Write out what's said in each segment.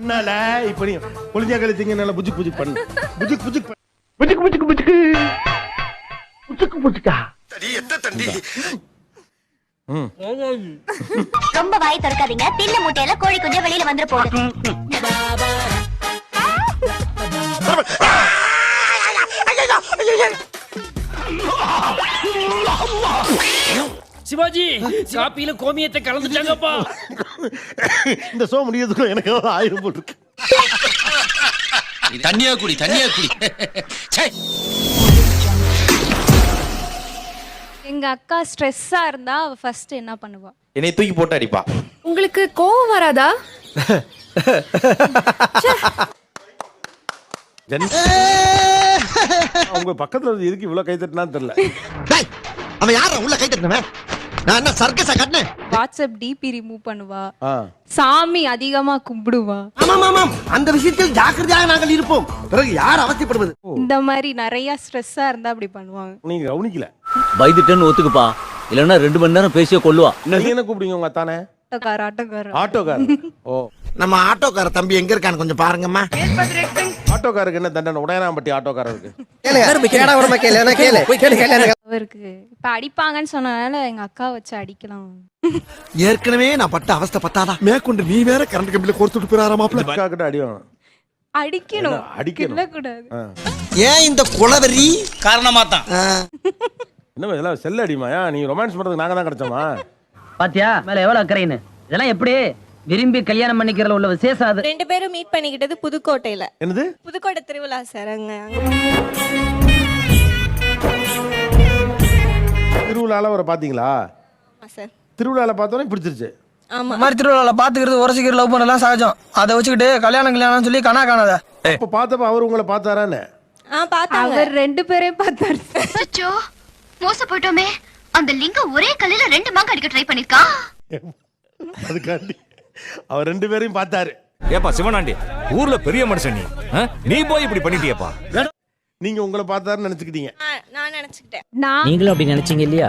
என்னால இப்ப நீ புளிஞ்சா கழிச்சிங்க நல்லா புஜுக் புஜுக் பண்ணு. புஜுக் புஜுக். புஜுக் புஜுக் புஜுக்கு புஜுக்கு. புஜுக்கா ம். ரொம்ப வாய் திறக்காதீங்க. தில்லு முட்டையில கோழி குஞ்சு வெளியில வந்துட போகுது. சிவாஜி காப்பியில கோமியத்தை கலந்துட்டாங்கப்பா. இந்த சோ முடியறதுக்குள்ள எனக்கு ஆயிரம் போட்டிருக்கு தண்ணியா குடி தண்ணியா குடி. எங்க அக்கா ஸ்ட்ரெஸ்ஸா இருந்தா அவ ஃபர்ஸ்ட் என்ன பண்ணுவா? என்னை தூக்கி போட்டு அடிப்பா. உங்களுக்கு கோவம் வராதா? ஜன்- அவங்க பக்கத்துல இருந்து எதுக்கு இவ்வளவு கை தட்டினான்னு தெரியல. அவன் யார உள்ள கை தட்டினவன்? நான் என்ன சர்க்கஸா கட்டினேன்? வாட்ஸ்அப் டிபி ரிமூவ் பண்ணுவா. சாமி அதிகமா கும்பிடுவா. ஆமாம் ஆமாம் அந்த விஷயத்தில் ஜாக்கிரதையாக நாங்கள் இருப்போம். பிறகு யார் அவசியப்படுவது இந்த மாதிரி நிறைய ஸ்ட்ரெஸ்ஸா இருந்தா அப்படி பண்ணுவாங்க. நீங்க கவனிக்கல. பயந்துட்டேன்னு ஒத்துக்குப்பா. இல்லைன்னா ரெண்டு மணி நேரம் பேசிய கொள்ளுவா நீங்க என்ன கூப்பிடுங்க உங்க அத்தானே? ஆட்டோக்கார ஆட்டோக்கார ஆட்டோக்கார் ஓ. நம்ம ஆட்டோக்கார தம்பி எங்க இருக்கான்னு கொஞ்சம் பாருங்கம்மா. ஆட்டோக்காருக்கு என்ன தண்டனை? உடையனாம்பட்டி ஆட்டோக்காரருக்கு. அவருக்கு இப்ப அடிப்பாங்கன்னு சொன்னனால எங்க அக்கா வச்சு அடிக்கலாம். ஏற்கனவே நான் பட்ட அவஸ்தை பத்தாதா? மேற்கொண்டு நீ வேற கரண்ட் கம்பியில கொடுத்துட்டு போயிடாராமாப்ல அக்கா கிட்ட அடி வாங்கணும் அடிக்கணும். அடிக்கணும்? ஆ. ஏன் இந்த குளவெறி? காரணமா தான் என்ன இதெல்லாம் செல்ல அடிமாயா நீ ரொமான்ஸ் பண்றதுக்கு நாங்க தான் கிடைச்சோமா? பாத்தியா மேல எவ்வளவு அக்கறைன்னு? இதெல்லாம் எப்படி? விரும்பி கல்யாணம் பண்ணிக்கிறதுல உள்ள விசேஷம் அது ரெண்டு பேரும் மீட் பண்ணிக்கிட்டது புதுக்கோட்டையில. என்னது? புதுக்கோட்டை திருவிழா சார் அங்க. திருவிழால அவரை பாத்தீங்களா சார். திருவிழால பார்த்தோன்னே பிடிச்சிருச்சு. ஆமா. மாதிரி திருவிழால பாத்துக்கிறது உரசிக்கிற லவ் பண்ணலாம் சகஜம். அதை வச்சுக்கிட்டு கல்யாணம் கல்யாணம் சொல்லி கனா காணாத. அப்ப பார்த்தப்ப அவர் உங்களை பார்த்தாரான்னு? ஆ பார்த்தாங்க. அவர் ரெண்டு பேரையும் பார்த்தாரு அச்சோ மோச போயிட்டோமே. அந்த லிங்கம் ஒரே கல்லுல ரெண்டு மாங்க அடிக்க ட்ரை பண்ணிருக்கான் அதுக்காண்டி அவர் ரெண்டு பேரையும் பார்த்தாரு. ஏப்பா சிவனாண்டி ஊர்ல பெரிய மனுஷன் நீ? நீ போய் இப்படி பண்ணிட்டியப்பா. நீங்க உங்களை பார்த்தாருன்னு நினைச்சுக்கிட்டீங்க. நான் நினைச்சுக்கிட்டேன். நான் நீங்களும் அப்படி நினைச்சீங்க இல்லையா?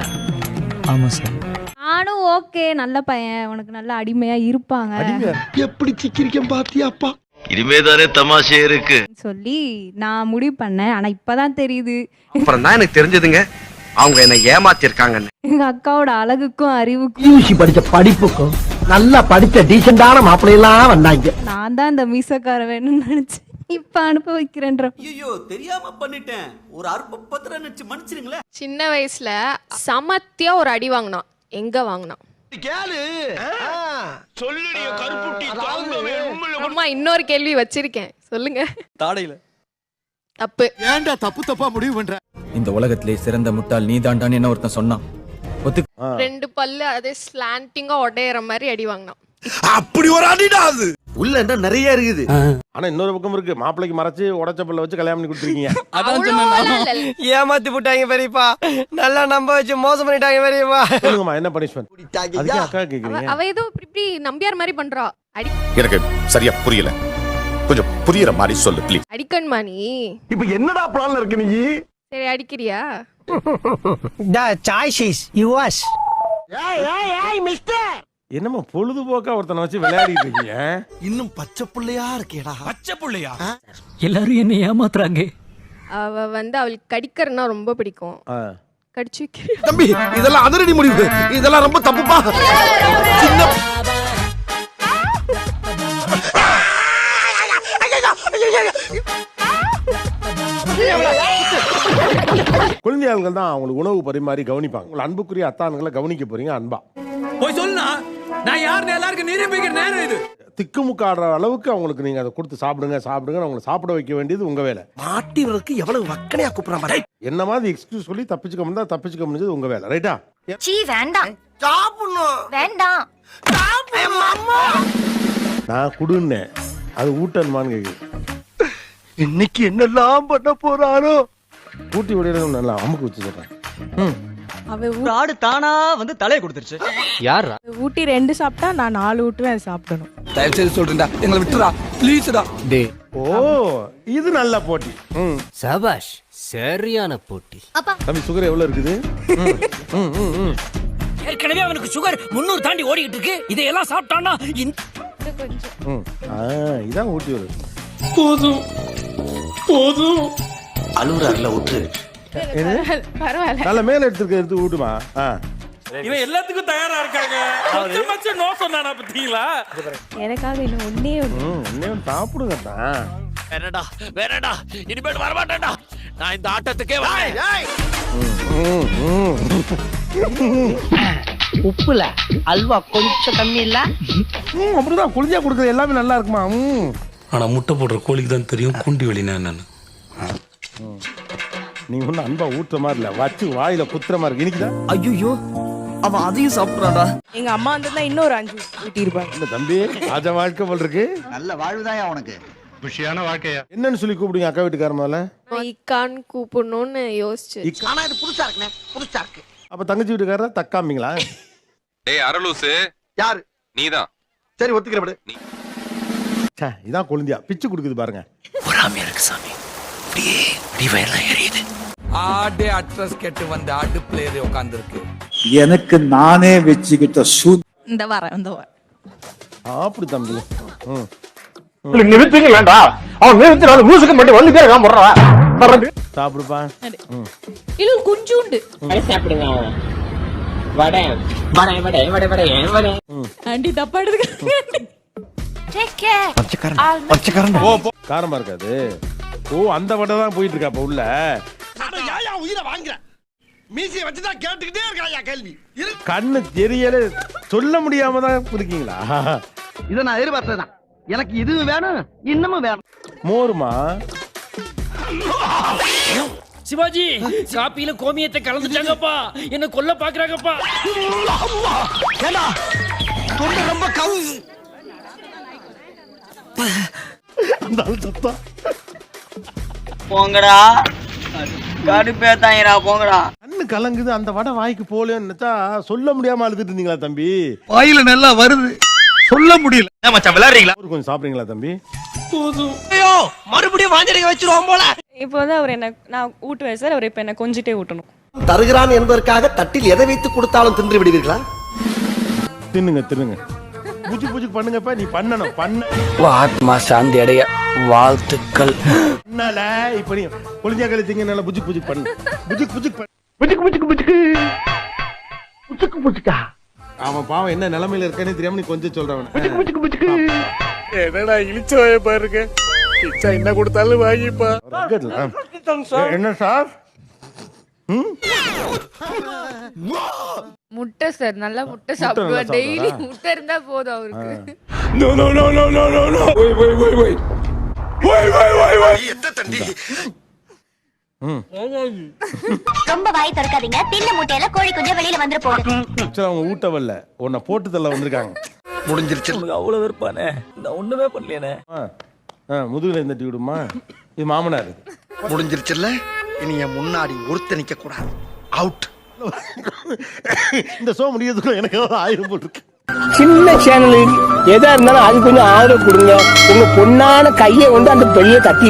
ஆமா சார் நானும் ஓகே நல்ல பையன் உனக்கு நல்ல அடிமையா இருப்பாங்க. எப்படி சிக்கிரிக்கம் பாத்தியாப்பா? இனிமேதானே தமாஷே இருக்கு. சொல்லி நான் முடிவு பண்ணேன். ஆனா இப்பதான் தெரியுது. அப்புறம் தான் எனக்கு தெரிஞ்சதுங்க. அவங்க என்ன ஏமாத்திருக்காங்கன்னு. எங்க அக்காவோட அழகுக்கும் அறிவுக்கும் யூசி படிச்ச படிப்புக்கும் நல்லா படிச்ச டீசென்டான மாப்பிள்ளையெல்லாம் வந்தாங்க. நான் தான் இந்த மீசக்கார வேணும்னு நினைச்சேன். இப்ப அனுபவிக்கிறேன்ற. ஐயோ தெரியாம பண்ணிட்டேன். ஒரு அற்ப பத்திரம் நினைச்சு மன்னிச்சிருங்களேன். சின்ன வயசுல சமத்தியா ஒரு அடி வாங்கினான். எங்க வாங்கினான்? கேளு. அம்மா இன்னொரு கேள்வி வச்சிருக்கேன். சொல்லுங்க. தாடையில. தப்பு. ஏன்டா தப்பு தப்பா முடிவு பண்ற? இந்த உலகத்திலே சிறந்த முட்டாள் நீ தாண்டான்னு என்ன ஒருத்தன் சொன்னான். ரெண்டு பல்லு அதே ஸ்லாண்டிங்கா உடையற மாதிரி அடி வாங்கினான். அப்படி ஒரு அடிடா அது. உள்ள என்ன நிறைய இருக்குது. ஆனா இன்னொரு பக்கம் இருக்கு. மாப்பிள்ளைக்கு மறைச்சு உடச்ச பல்ல வச்சு கல்யாணம் பண்ணி கொடுத்துருக்கீங்க. இல்ல. ஏமாத்தி போட்டாங்க பெரியப்பா. நல்லா நம்ப வச்சு மோசம் பண்ணிட்டாங்க பெரியப்பா. சொல்லுங்கம்மா என்ன பனிஷ்மெண்ட் அதுக்கே அக்கா அவ கேக்குறீங்க. அவ ஏதோ இப்படி நம்பியார் மாதிரி பண்றா. அடி எனக்கு சரியா புரியல. கொஞ்சம் புரியற மாதிரி சொல்லு ப்ளீஸ் அடிக்கணுமா நீ இப்ப என்னடா பிளான்ல இருக்கு நீ? சரி அடிக்கிறியா? சாய்ஸ் இஸ் யுவாஸ் என்னம்மா பொழுதுபோக்கா ஒருத்தனை வச்சு விளையாடிட்டு இருக்கீங்க? இன்னும் பச்சை புள்ளையா இருக்கேடா. பச்சை புள்ளையா? எல்லாரும் என்ன ஏமாத்துறாங்க. அவ வந்து அவளுக்கு கடிக்கிறதுனா ரொம்ப பிடிக்கும். ஆ. கடிச்சு? தம்பி இதெல்லாம் அதிரடி முடிவு. இதெல்லாம் ரொம்ப தப்புப்பா. சின்ன குழந்தையாள்கள் தான் அவங்களுக்கு உணவு பரிமாறி கவனிப்பாங்க. உங்களை அன்புக்குரிய அத்தான்களை கவனிக்க போறீங்க அன்பா. போய் சொல்லுனா நான் யாருன்னு எல்லாருக்கும் நிரூபிக்கிற நேரம் இது. திக்குமுக்காடுற அளவுக்கு அவங்களுக்கு நீங்க அதை கொடுத்து சாப்பிடுங்க சாப்பிடுங்க அவங்களை சாப்பிட வைக்க வேண்டியது உங்க வேலை. மாட்டினருக்கு எவ்வளவு வக்கனையா பாரு. என்ன மாதிரி எக்ஸ்கியூஸ் சொல்லி தப்பிச்சுக்க முடியா தப்பிச்சுக்க முடிஞ்சது உங்க வேலை ரைட்டா சீ வேண்டாம். சாப்பிடணும். வேண்டாம். நான் குடுன்னேன். அது ஊட்டன்மான்னு கேக்குது. இன்னைக்கு என்னெல்லாம் பண்ண போறாரோ ஊட்டி விடையில நல்லா அமுக்கு வச்சு சொல்றேன். ம். அவ ஆடு தானா வந்து தலையை கொடுத்துருச்சு. யாரா ஊட்டி ரெண்டு சாப்பிட்டா நான் நாலு ஊட்டுவேன் அதை சாப்பிடணும். தயவு செய்து சொல்றேன்டா. எங்களை விட்டுறா. ப்ளீஸ்டா டே. ஓ இது நல்ல போட்டி. ம். சபாஷ் சரியான போட்டி. தம்பி சுகர் எவ்வளவு இருக்குது? ம், ம், ம், ம். ஏற்கனவே அவனுக்கு சுகர் முன்னூறு தாண்டி ஓடிக்கிட்டு இருக்கு. இதையெல்லாம் சாப்பிட்டான்னா இதான் ஊட்டி வரும். அழுகுறாருல விட்டு பரவாயில்ல நல்ல மேல எடுத்துருக்க எடுத்து ஊட்டுமா? ஆ. இவன் எல்லாத்துக்கும் தயாரா இருக்காங்க. மச்சம் நோ சொன்னானா பத்தீங்களா? எனக்காக இன்னும் ஒன்னே இன்னும் சாப்பிடுங்க தான் வேணடா வேணடா. இனிமேல் வரமாட்டேன்டா. நான் இந்த ஆட்டத்துக்கே உப்புல அல்வா கொஞ்சம் கம்மி இல்ல? ம் அப்படிதான். குளிஞ்சா கொடுக்குறது எல்லாமே நல்லா இருக்குமா? ம். ஆனா முட்டை போடுற கோழிக்கு தான் தெரியும் குண்டி வெளினா என்னன்னு. நீங்க ஒன்றும் அன்பா ஊட்டுற மாதிரி இல்ல. வச்சு வாயில குத்துற மாதிரி இருக்கு. இன்னைக்குதான் ஐயோ அவன் அதையும் சாப்பிடுறாடா. எங்க அம்மா வந்ததுல இன்னொரு அஞ்சு ஊட்டி இருப்பாங்க இந்த தம்பி ராஜா வாழ்க்கை போல் இருக்கு. நல்ல வாழ்வுதான் உனக்கு. என்னன்னு சொல்லி கூப்பிடுங்க அக்கா வீட்டுக்கார மேல. இக்கான்னு கூப்பிடணும்னு யோசிச்சு. ஆனா இது புதுசா இருக்குண்ணே புதுசா இருக்கு. அப்ப தங்கச்சி வீட்டுக்காரர தக்காமிங்களா? ஏய் அரலூசு யாரு? நீதான். சரி ஒத்துக்கிறபடு ச்சே, இதான் கொழுந்தியா. பிச்சு கொடுக்குது பாருங்க. ஆடே அட்ரஸ் கேட்டு வந்த அடுப்புல ஏறி உட்காந்துருக்கு எனக்கு நானே வச்சுக்கிட்ட சூ இந்த வரேன் இந்த வரேன் அப்படி தம்பி. ம் நிறுத்துங்களேண்டா? அவன் நிறுத்தினாலும் மூசுக்கு மட்டும் வந்துட்டே இருக்கான் போடுறான் சாப்பிடுப்பா. இது குஞ்சுண்டு. ஆண்டி தப்பா எடுத்துக்க காரமா இருக்காது ஓ அந்த வடை தான் போயிட்டு இருக்கா அப்ப உள்ள. யாயா உயிரை வாங்குற மீசியை வச்சுதான் கேட்டுக்கிட்டே இருக்காயா கேள்வி. கண்ணு தெரியல. சொல்ல முடியாம தான் இருக்கீங்களா? இத நான் எதிர்பார்த்ததான் எனக்கு இது வேணும் இன்னமும் வேணும். மோருமா? சிவாஜி காப்பியில கோமியத்தை கலந்துட்டாங்கப்பா. என்ன கொல்ல பாக்குறாங்கப்பா தொண்டை ரொம்ப கவு அந்த ஆள் போங்கடா. கடுப்பேத்தாங்கடா போங்கடா. கண்ணு கலங்குது அந்த வடை வாய்க்கு போலேன்னு நினைச்சா சொல்ல முடியாம அழுதுட்டு இருந்தீங்களா தம்பி? வாயில நல்லா வருது. சொல்ல முடியல. மச்சான் விளையாடுறீங்களா? ஒரு கொஞ்சம் சாப்பிடுறீங்களா தம்பி? ஐயோ மறுபடியும் வாஞ்சடிக்க வச்சிருவோம் போல. இப்போ வந்து அவர் என்ன நான் ஊட்டுவேன் சார் அவர் இப்போ என்ன கொஞ்சிட்டே ஊட்டணும். தருகிறான் என்பதற்காக தட்டில் எதை வைத்து கொடுத்தாலும் தின்று விடுவீர்களா? தின்னுங்க தின்னுங்க. புஜு புஜு பண்ணுங்கப்பா நீ பண்ணணும் பண்ண. ஆத்மா சாந்தி அடைய. வாழ்த்துக்கள். பண்ணல இப்ப நீ குளிஞ்சா கழிச்சிங்க நல்லா புஜுக் புஜுக் பண்ணு. புஜுக் புஜுக் பண்ணு. புஜுக் புஜுக் புஜுக்கா. அவன் பாவம் என்ன நிலைமையில இருக்கானே தெரியாம நீ கொஞ்சம் சொல்றவன். புஜுக்கு புஜுக்கு புஜுக்கு. என்னடா இழிச்சோய பாருங்க. கிச்சா என்ன கொடுத்தாலும் வாங்கிப்பா. என்ன சார்? முட்டை சார் நல்லா முட்டை நல்லா சாப்பிடுவார்? டெய்லி? முட்டை இருந்தா போதும் அவருக்கு. ரொம்ப வாய் திறக்காதீங்க. தின்னு முட்டையில கோழி கொஞ்சம் வெளியில வந்துட போகுது. சரி அவங்க ஊட்ட வரல. உன்னை போட்டு தள்ள வந்திருக்காங்க. முடிஞ்சிருச்சு. அவ்வளவு வெறுப்பானே. நான் ஒண்ணுமே ஆ, முதுகுல இந்த விடுமா? இது மாமனார் முடிஞ்சிருச்சுல்ல? இனி என் முன்னாடி ஒருத்த நிக்க கூடாது அவுட் இந்த ஷோ முடியறதுக்குள்ள எனக்கு ஆயிரம் போட்டுருக்கு. சின்ன சேனல் எதா இருந்தாலும் அது கொஞ்சம் ஆதரவு கொடுங்க. உங்க பொண்ணான கையை வந்து அந்த பெரிய தட்டி